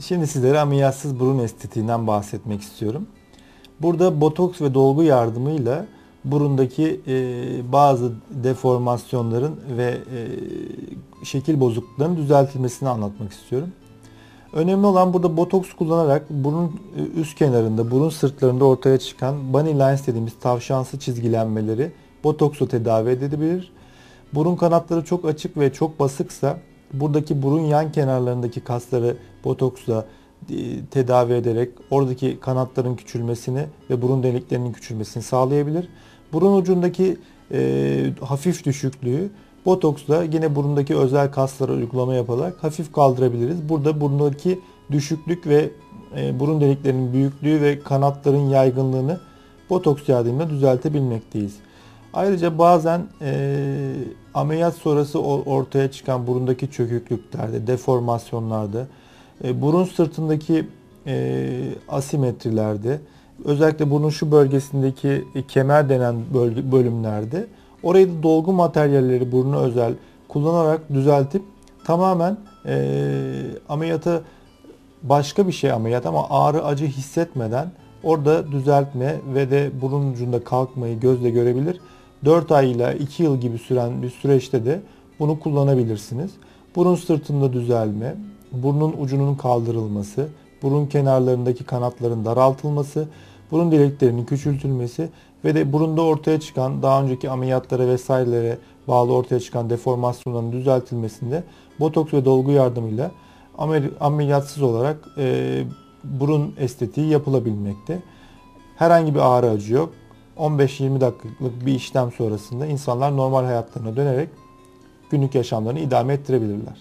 Şimdi sizlere ameliyatsız burun estetiğinden bahsetmek istiyorum. Burada botoks ve dolgu yardımıyla burundaki e, bazı deformasyonların ve e, şekil bozukluklarının düzeltilmesini anlatmak istiyorum. Önemli olan burada botoks kullanarak burun e, üst kenarında, burun sırtlarında ortaya çıkan bunny lines dediğimiz tavşansı çizgilenmeleri botoksla tedavi edilebilir. Burun kanatları çok açık ve çok basıksa buradaki burun yan kenarlarındaki kasları botoksla e, tedavi ederek oradaki kanatların küçülmesini ve burun deliklerinin küçülmesini sağlayabilir. Burun ucundaki e, hafif düşüklüğü botoksla yine burundaki özel kaslara uygulama yaparak hafif kaldırabiliriz. Burada burundaki düşüklük ve e, burun deliklerinin büyüklüğü ve kanatların yaygınlığını botoks yardımıyla düzeltebilmekteyiz. Ayrıca bazen e, ameliyat sonrası ortaya çıkan burundaki çöküklüklerde, deformasyonlarda, e, burun sırtındaki e, asimetrilerde, özellikle burun şu bölgesindeki e, kemer denen bölümlerde orayı da dolgu materyalleri buruna özel kullanarak düzeltip tamamen e, ameliyata başka bir şey ameliyat ama ağrı acı hissetmeden orada düzeltme ve de burun ucunda kalkmayı gözle görebilir. 4 ay ile 2 yıl gibi süren bir süreçte de bunu kullanabilirsiniz. Burun sırtında düzelme, burnun ucunun kaldırılması, burun kenarlarındaki kanatların daraltılması, burun deliklerinin küçültülmesi ve de burunda ortaya çıkan daha önceki ameliyatlara vesairelere bağlı ortaya çıkan deformasyonların düzeltilmesinde botoks ve dolgu yardımıyla ameliyatsız olarak e, burun estetiği yapılabilmekte. Herhangi bir ağrı acı yok. 15-20 dakikalık bir işlem sonrasında insanlar normal hayatlarına dönerek günlük yaşamlarını idame ettirebilirler.